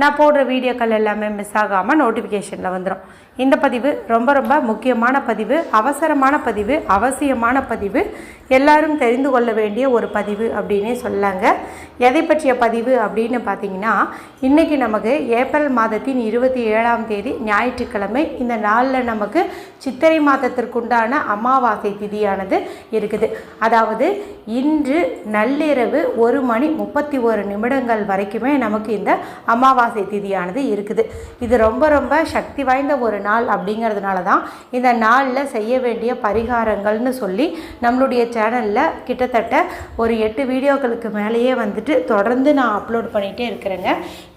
நான் போடுற வீடியோக்கள் எல்லாமே மிஸ் ஆகாமல் நோட்டிஃபிகேஷனில் வந்துடும் இந்த பதிவு ரொம்ப ரொம்ப முக்கியமான பதிவு அவசரமான பதிவு அவசியமான பதிவு எல்லாரும் தெரிந்து கொள்ள வேண்டிய ஒரு பதிவு அப்படின்னே சொல்லாங்க எதை பற்றிய பதிவு அப்படின்னு பார்த்தீங்கன்னா இன்றைக்கி நமக்கு ஏப்ரல் மாதத்தின் இருபத்தி ஏழாம் தேதி ஞாயிற்றுக்கிழமை. இந்த நாளில் நமக்கு சித்திரை மாதத்திற்குண்டான அமாவாசை திதியானது இருக்குது. அதாவது இன்று நள்ளிரவு ஒரு மணி முப்பத்தி ஒரு நிமிடங்கள் வரைக்குமே நமக்கு இந்த அமாவாசை திதியானது இருக்குது. இது ரொம்ப ரொம்ப சக்தி வாய்ந்த ஒரு நாள் அப்படிங்கிறதுனால தான் இந்த நாளில் செய்ய வேண்டிய பரிகாரங்கள்னு சொல்லி நம்மளுடைய சேனலில் கிட்டத்தட்ட ஒரு எட்டு வீடியோக்களுக்கு மேலேயே வந்துட்டு தொடர்ந்து நான் அப்லோட் பண்ணிகிட்டே இருக்கிறேங்க.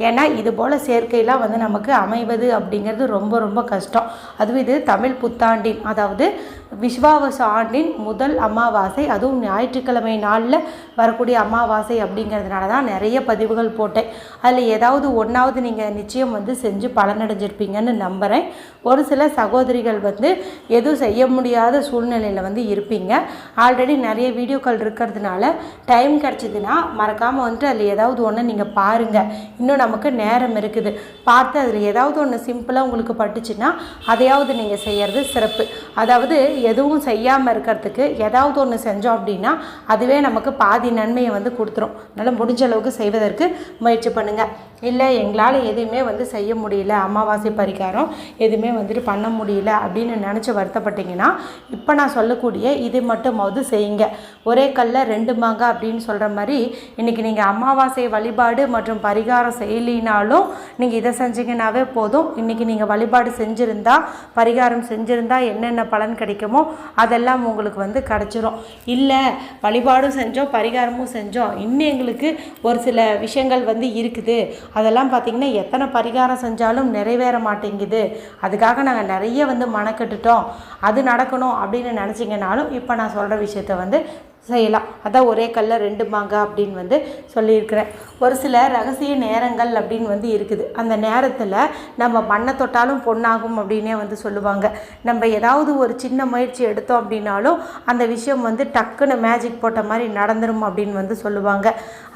ஏன்னா இது போல் சேர்க்கையெல்லாம் வந்து நமக்கு அமைவது அப்படிங்கிறது ரொம்ப ரொம்ப கஷ்டம். அதுவும் இது தமிழ் புத்தாண்டின் அதாவது விஸ்வாவச ஆண்டின் முதல் அமாவாசை அதுவும் ஞாயிற்றுக்கிழமை நாளில் வரக்கூடிய அமாவாசை அப்படிங்கிறதுனால தான் நிறைய பதிவுகள் போட்டேன். அதில் ஏதாவது ஒன்றாவது நீங்கள் நிச்சயம் வந்து செஞ்சு பலனடைஞ்சிருப்பீங்கன்னு நம்புகிறேன் ஒரு சில சகோதரிகள் வந்து எதுவும் செய்ய முடியாத சூழ்நிலையில் வந்து இருப்பீங்க. ஆல்ரெடி நிறைய வீடியோக்கள் இருக்கிறதுனால டைம் கிடச்சிதுன்னா மறக்காமல் வந்துட்டு அதில் ஏதாவது ஒன்று நீங்கள் பாருங்கள் இன்னும் நமக்கு நேரம் இருக்குது. பார்த்து அதில் ஏதாவது ஒன்று சிம்பிளாக உங்களுக்கு பட்டுச்சுன்னா அதையாவது நீங்கள் செய்கிறது சிறப்பு. அதாவது எதுவும் செய்யாமல் இருக்கிறதுக்கு ஏதாவது ஒன்று செஞ்சோம் அப்படின்னா அதுவே நமக்கு பாதி நன்மையை வந்து கொடுத்துரும். அதனால் முடிஞ்ச அளவுக்கு செய்வதற்கு முயற்சி பண்ணுங்கள் இல்லை எங்களால் எதுவுமே வந்து செய்ய முடியல அமாவாசை பரிகாரம் எதுவுமே வந்துட்டு பண்ண முடியல அப்படின்னு நினச்சி வருத்தப்பட்டீங்கன்னா இப்போ நான் சொல்லக்கூடிய இது மட்டுமாவது செய்யுங்க. ஒரே கல்ல ரெண்டு மாங்காய் அப்படின்னு சொல்கிற மாதிரி இன்றைக்கி நீங்கள் அமாவாசை வழிபாடு மற்றும் பரிகாரம் செய்யலினாலும் நீங்கள் இதை செஞ்சீங்கன்னாவே போதும். இன்றைக்கி நீங்கள் வழிபாடு செஞ்சுருந்தா பரிகாரம் செஞ்சுருந்தா என்னென்ன பலன் கிடைக்கும் அதெல்லாம் உங்களுக்கு வந்து கிடச்சிரும். இல்லை வழிபாடும் செஞ்சோம் பரிகாரமும் செஞ்சோம். இன்னும் எங்களுக்கு ஒரு சில விஷயங்கள் வந்து இருக்குது. அதெல்லாம் பார்த்திங்கன்னா எத்தனை பரிகாரம் செஞ்சாலும் நிறைவேற மாட்டேங்குது. அதுக்காக நாங்கள் நிறைய வந்து மனக்கட்டுட்டோம். அது நடக்கணும் அப்படின்னு நினச்சிங்கனாலும் இப்போ நான் சொல்கிற விஷயத்த வந்து செய்யலாம். அதான் ஒரே கல்லில் ரெண்டு மாங்காய் அப்படின்னு வந்து சொல்லியிருக்கிறேன். ஒரு சில ரகசிய நேரங்கள் அப்படின்னு வந்து இருக்குது. அந்த நேரத்தில் நம்ம மண்ணை தொட்டாலும் பொண்ணாகும் அப்படின்னே வந்து சொல்லுவாங்க. நம்ம ஏதாவது ஒரு சின்ன முயற்சி எடுத்தோம் அப்படின்னாலும் அந்த விஷயம் வந்து டக்குன்னு மேஜிக் போட்ட மாதிரி நடந்துரும் அப்படின்னு வந்து சொல்லுவாங்க.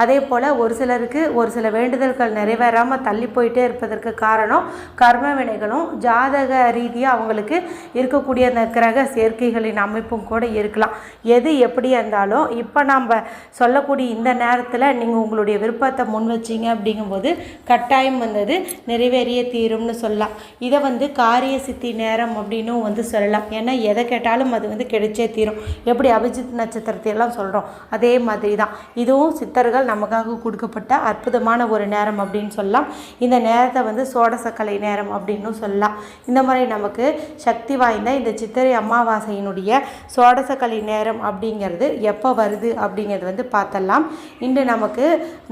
அதே போல் ஒரு சிலருக்கு ஒரு சில வேண்டுதல்கள் நிறைவேறாமல் தள்ளி போயிட்டே இருப்பதற்கு காரணம் கர்ம வினைகளும் ஜாதக ரீதியாக அவங்களுக்கு இருக்கக்கூடிய அந்த கிரக சேர்க்கைகளின் அமைப்பும் கூட இருக்கலாம். எது எப்படி இருந்தாலும் இப்போ நம்ம சொல்லக்கூடிய இந்த நேரத்தில் நீங்கள் உங்களுடைய விருப்பத்தை முன் வச்சீங்க அப்படிங்கும்போது கட்டாயம் வந்தது நிறைவேறிய தீரும்னு சொல்லலாம். இதை வந்து காரிய சித்தி நேரம் அப்படின்னும் வந்து சொல்லலாம். ஏன்னா எதை கேட்டாலும் அது வந்து கிடைச்சே தீரும். எப்படி அபிஜித் நட்சத்திரத்தையெல்லாம் சொல்கிறோம் அதே மாதிரி தான் இதுவும் சித்தர்கள் நமக்காக கொடுக்கப்பட்ட அற்புதமான ஒரு நேரம் அப்படின்னு சொல்லலாம். இந்த நேரத்தை வந்து சோடசக்கலை நேரம் அப்படின்னு சொல்லலாம். இந்த மாதிரி நமக்கு சக்தி வாய்ந்த இந்த சித்திரை அமாவாசையினுடைய சோடசக்கலை நேரம் அப்படிங்கிறது எப்போ வருது அப்படிங்கிறது வந்து பார்த்தலாம். இன்று நமக்கு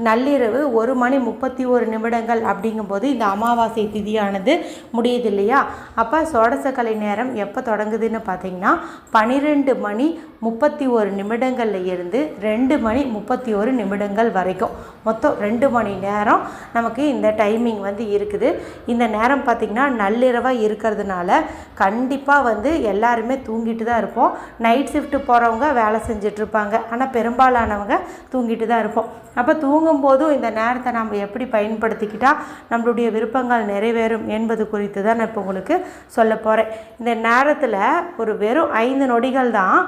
நள்ளிரவு ஒரு மணி முப்பத்தி ஒரு நிமிடங்கள் அப்படிங்கும்போது இந்த அமாவாசை திதியானது முடியுது இல்லையா? அப்போ சோடசக்கலை நேரம் எப்போ தொடங்குதுன்னு பார்த்தீங்கன்னா பன்னிரெண்டு மணி முப்பத்தி ஒரு நிமிடங்களில் இருந்து ரெண்டு மணி முப்பத்தி ஒரு நிமிடங்கள் வரைக்கும். மொத்தம் ரெண்டு மணி நேரம் நமக்கு இந்த டைமிங் வந்து இருக்குது. இந்த நேரம் பார்த்திங்கன்னா நள்ளிரவாக இருக்கிறதுனால கண்டிப்பாக வந்து எல்லாருமே தூங்கிட்டு தான் இருப்போம். நைட் ஷிஃப்ட் போகிறவங்க வேலை செஞ்சிட்ருப்பாங்க ஆனால் பெரும்பாலானவங்க தூங்கிட்டு தான் இருப்போம். அப்போ தூங்கும்போதும் இந்த நேரத்தை நம்ம எப்படி பயன்படுத்திக்கிட்டால் நம்மளுடைய விருப்பங்கள் நிறைவேறும் என்பது குறித்து தான் நான் இப்போ உங்களுக்கு சொல்ல போகிறேன் இந்த நேரத்தில் ஒரு வெறும் ஐந்து நொடிகள் தான்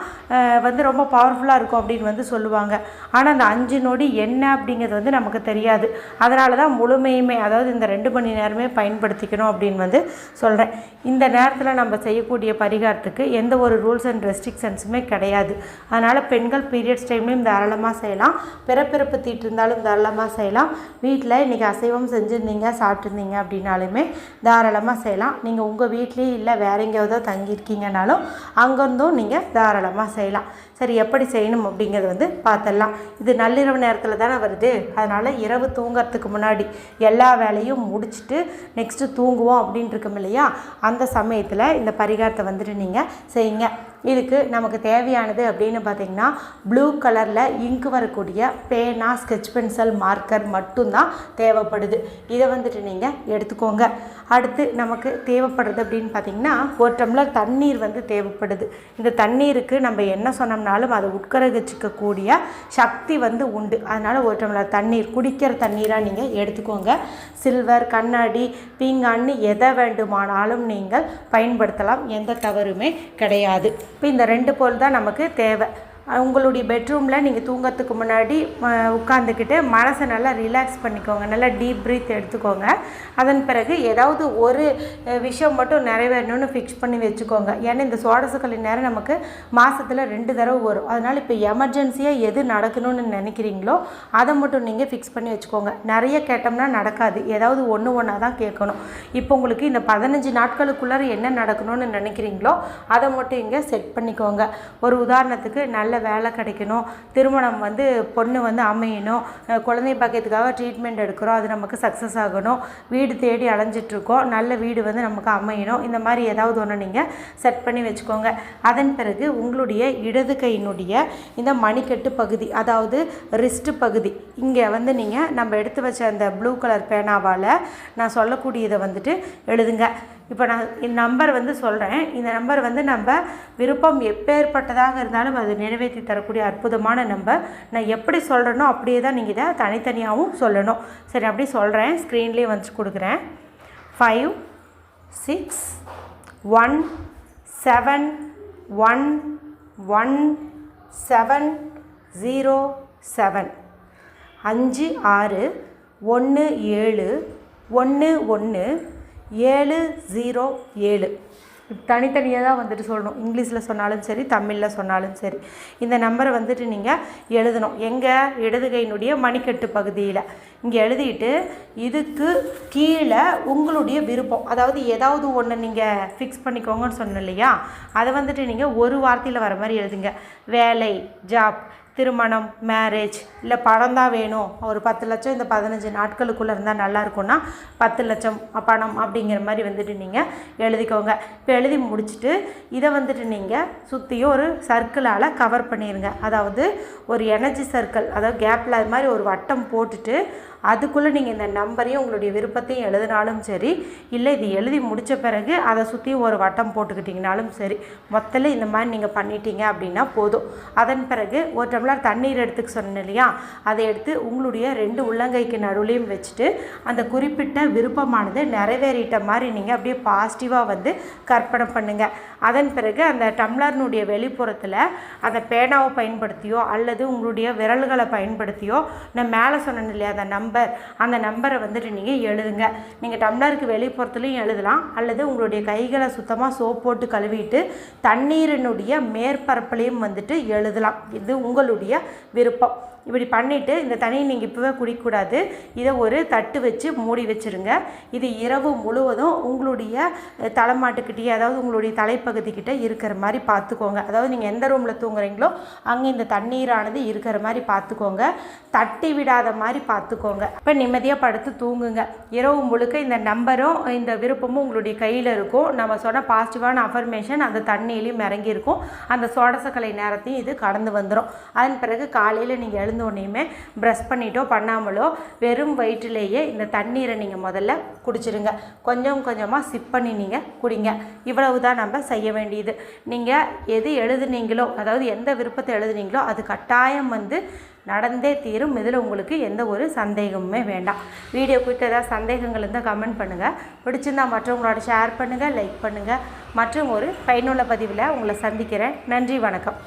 வந்து ரொம்ப பவர்ஃபுல்லாக இருக்கும் அப்படின்னு வந்து சொல்லுவாங்க. ஆனால் அந்த அஞ்சு நொடி என்ன அப்படிங்கிறது வந்து நமக்கு தெரியாது. அதனால தான் முழுமையுமே அதாவது இந்த ரெண்டு மணி நேரமே பயன்படுத்திக்கணும் அப்படின்னு வந்து சொல்கிறேன் இந்த நேரத்தில் நம்ம செய்யக்கூடிய பரிகாரத்துக்கு எந்த ஒரு ரூல்ஸ் அண்ட் ரெஸ்ட்ரிக்ஷன்ஸுமே கிடையாது. அதனால் பெண்கள் பீரியட்ஸ் டைம்லையும் தாராளமாக செய்யலாம். பிறப்பிறப்பு தீட்டு இருந்தாலும் தாராளமாக செய்யலாம். வீட்டில் இன்றைக்கி அசைவம் செஞ்சுருந்தீங்க சாப்பிட்ருந்தீங்க அப்படின்னாலுமே தாராளமாக செய்யலாம். நீங்கள் உங்கள் வீட்லேயே இல்லை வேற எங்கேயாவதோ தங்கியிருக்கீங்கனாலும் அங்கேருந்தும் நீங்கள் தாராளமாக செய்யலாம். சரி எப்படி செய்யணும் அப்படிங்கிறது வந்து பார்த்துடலாம் இது நள்ளிரவு நேரத்தில் தானே வருது. அதனால் இரவு தூங்குறதுக்கு முன்னாடி எல்லா வேலையும் முடிச்சுட்டு நெக்ஸ்ட்டு தூங்குவோம் அப்படின்ட்டு இருக்கோம் இல்லையா? அந்த சமயத்தில் இந்த பரிகாரத்தை வந்துட்டு நீங்கள் செய்யுங்க. இதுக்கு நமக்கு தேவையானது அப்படின்னு பார்த்தீங்கன்னா ப்ளூ கலரில் இங்கு வரக்கூடிய பேனா ஸ்கெட்ச் பென்சில் மார்க்கர் மட்டும்தான் தேவைப்படுது. இதை வந்துட்டு நீங்கள் எடுத்துக்கோங்க. அடுத்து நமக்கு தேவைப்படுறது அப்படின்னு பார்த்தீங்கன்னா ஒரு டம்ளர் தண்ணீர் வந்து தேவைப்படுது. இந்த தண்ணீருக்கு நம்ம என்ன என்ன சொன்னோம்னாலும் அதை உட்கரகிச்சிக்கக்கூடிய சக்தி வந்து உண்டு. அதனால் ஒரு டம்ளர் தண்ணீர் குடிக்கிற தண்ணீராக நீங்கள் எடுத்துக்கோங்க. சில்வர் கண்ணாடி பீங்கான்னு எதை வேண்டுமானாலும் நீங்கள் பயன்படுத்தலாம். எந்த தவறுமே கிடையாது. இப்போ இந்த ரெண்டு பொருள் தான் நமக்கு தேவை. உங்களுடைய பெட்ரூமில் நீங்கள் தூங்கிறதுக்கு முன்னாடி உட்காந்துக்கிட்டு மனசை நல்லா ரிலாக்ஸ் பண்ணிக்கோங்க. நல்லா டீப் ப்ரீத் எடுத்துக்கோங்க. அதன் பிறகு ஏதாவது ஒரு விஷயம் மட்டும் நிறைவேறணும்னு ஃபிக்ஸ் பண்ணி வச்சுக்கோங்க. ஏன்னா இந்த சுவாடசக்கல்லி நேரம் நமக்கு மாதத்தில் ரெண்டு தடவை வரும். அதனால் இப்போ எமர்ஜென்சியாக எது நடக்கணும்னு நினைக்கிறீங்களோ அதை மட்டும் நீங்கள் ஃபிக்ஸ் பண்ணி வச்சுக்கோங்க. நிறைய கேட்டோம்னா நடக்காது. ஏதாவது ஒன்று ஒன்றா தான் கேட்கணும். இப்போ உங்களுக்கு இந்த பதினஞ்சு நாட்களுக்குள்ளார என்ன நடக்கணும்னு நினைக்கிறீங்களோ அதை மட்டும் இங்கே செட் பண்ணிக்கோங்க. ஒரு உதாரணத்துக்கு நல்ல வேலை கிடைக்கணும். திருமணம் வந்து பொண்ணு வந்து அமையணும். குழந்தை பாக்கியத்துக்காக ட்ரீட்மெண்ட் எடுக்கிறோம். அது நமக்கு சக்ஸஸ் ஆகணும். வீடு தேடி அலைஞ்சிட்ருக்கோம். நல்ல வீடு வந்து நமக்கு அமையணும். இந்த மாதிரி ஏதாவது ஒன்று நீங்கள் செட் பண்ணி வச்சுக்கோங்க. அதன் பிறகு உங்களுடைய இடது கையினுடைய இந்த மணிக்கட்டு பகுதி அதாவது ரிஸ்ட்டு பகுதி இங்கே வந்து நீங்கள் நம்ம எடுத்து வச்ச அந்த ப்ளூ கலர் பேனாவால் நான் சொல்லக்கூடியதை வந்துட்டு எழுதுங்க. இப்போ நான் இந்த நம்பர் வந்து சொல்கிறேன் இந்த நம்பர் வந்து நம்ம விருப்பம் எப்பேற்பட்டதாக இருந்தாலும் அது நிறைவேற்றி தரக்கூடிய அற்புதமான நம்பர் நான் எப்படி சொல்கிறேனோ அப்படியே தான் நீங்கள் இதை தனித்தனியாகவும் சொல்லணும். சரி அப்படி சொல்கிறேன் ஸ்க்ரீன்லேயே வந்து கொடுக்குறேன். Five six one seven one one seven zero seven அஞ்சு ஆறு ஒன்று ஏழு ஒன்று ஒன்று ஏழு ஜீரோ ஏழு. தனித்தனியாக தான் வந்துட்டு சொல்லணும். இங்கிலீஷில் சொன்னாலும் சரி தமிழில் சொன்னாலும் சரி. இந்த நம்பரை வந்துட்டு நீங்கள் எழுதணும். எங்கள் இடதுகையினுடைய மணிக்கட்டு பகுதியில். இங்கே எழுதிட்டு இதுக்கு கீழே உங்களுடைய விருப்பம். அதாவது ஏதாவது ஒன்று நீங்கள் ஃபிக்ஸ் பண்ணிக்கோங்கன்னு சொன்னோம் இல்லையா? அதை வந்துட்டு நீங்கள் ஒரு வார்த்தையில் வர மாதிரி எழுதுங்க. வேலை ஜாப் திருமணம் மேரேஜ் இல்லை பணம் தான் வேணும். ஒரு பத்து லட்சம் இந்த பதினஞ்சு நாட்களுக்குள்ளே இருந்தால் நல்லாயிருக்குன்னா பத்து லட்சம் பணம் அப்படிங்கிற மாதிரி வந்துட்டு நீங்கள் எழுதிக்கோங்க. இப்போ எழுதி முடிச்சுட்டு இதை வந்துட்டு நீங்கள் சுற்றியும் ஒரு சர்க்கிளால் கவர் பண்ணிடுங்க அதாவது ஒரு எனர்ஜி சர்க்கிள் அதாவது கேப்பில் அது மாதிரி ஒரு வட்டம் போட்டுட்டு அதுக்குள்ளே நீங்கள் இந்த நம்பரையும் உங்களுடைய விருப்பத்தையும் எழுதினாலும் சரி இல்லை இது எழுதி முடித்த பிறகு அதை சுற்றியும் ஒரு வட்டம் போட்டுக்கிட்டிங்கனாலும் சரி மொத்தத்தில் இந்த மாதிரி நீங்கள் பண்ணிட்டீங்க அப்படின்னா போதும். அதன் பிறகு ஒரு டம்ளர் தண்ணீர் எடுத்துக்க சொன்னேன் இல்லையா? அதை எடுத்து உங்களுடைய ரெண்டு உள்ளங்கைக்கு நடுவுலையும் வச்சுட்டு அந்த குறிப்பிட்ட விருப்பமானது நிறைவேறிட்ட மாதிரி நீங்கள் அப்படியே பாசிட்டிவாக வந்து கற்பனை பண்ணுங்கள் அதன் பிறகு அந்த டம்ளர்னுடைய வெளிப்புறத்தில் அந்த பேனாவை பயன்படுத்தியோ அல்லது உங்களுடைய விரல்களை பயன்படுத்தியோ நான் மேலே சொன்னேன் இல்லையா அந்த நம்பர் அந்த நம்பரை வந்துட்டு நீங்கள் எழுதுங்க. நீங்கள் டம்ளருக்கு வெளிப்புறத்துலையும் எழுதலாம் அல்லது உங்களுடைய கைகளை சுத்தமாக சோப் போட்டு கழுவிட்டு தண்ணீரினுடைய மேற்பரப்புலையும் வந்துட்டு எழுதலாம். இது உங்களுடைய அவருடைய விருப்பம். இப்படி பண்ணிவிட்டு இந்த தண்ணியை நீங்கள் இப்போவே குடிக்கக்கூடாது. இதை ஒரு தட்டு வச்சு மூடி வச்சுருங்க. இது இரவு முழுவதும் உங்களுடைய தலைமாட்டுக்கிட்டே அதாவது உங்களுடைய தலைப்பகுதிக்கிட்ட இருக்கிற மாதிரி பார்த்துக்கோங்க. அதாவது நீங்கள் எந்த ரூமில் தூங்குறீங்களோ அங்கே இந்த தண்ணீரானது இருக்கிற மாதிரி பார்த்துக்கோங்க. தட்டி விடாத மாதிரி பார்த்துக்கோங்க. இப்போ நிம்மதியாக படுத்து தூங்குங்க. இரவு முழுக்க இந்த நம்பரும் இந்த விருப்பமும் உங்களுடைய கையில் இருக்கும். நம்ம சொன்ன பாசிட்டிவான அஃபர்மேஷன் அந்த தண்ணியிலையும் இறங்கியிருக்கும். அந்த சோடசக்கலை நேரத்தையும் இது கடந்து வந்துடும் அதன் பிறகு காலையில் நீங்கள் எழுந்து எழுந்தோடனையுமே ப்ரெஷ் பண்ணிட்டோ பண்ணாமலோ வெறும் வயிற்றிலேயே இந்த தண்ணீரை நீங்கள் முதல்ல குடிச்சிருங்க. கொஞ்சம் கொஞ்சமாக சிப் பண்ணி நீங்கள் குடிங்க. இவ்வளவு தான் நம்ம செய்ய வேண்டியது. நீங்கள் எது எழுதுனீங்களோ அதாவது எந்த விருப்பத்தை எழுதுனீங்களோ அது கட்டாயம் வந்து நடந்தே தீரும். இதில் உங்களுக்கு எந்த ஒரு சந்தேகமுமே வேண்டாம். வீடியோ குறித்து ஏதாவது சந்தேகங்கள் இருந்தால் கமெண்ட் பண்ணுங்கள் பிடிச்சிருந்தால் மற்றவங்களோட ஷேர் பண்ணுங்கள் லைக் பண்ணுங்கள் மற்றும் ஒரு பயனுள்ள பதிவில் உங்களை சந்திக்கிறேன். நன்றி வணக்கம்.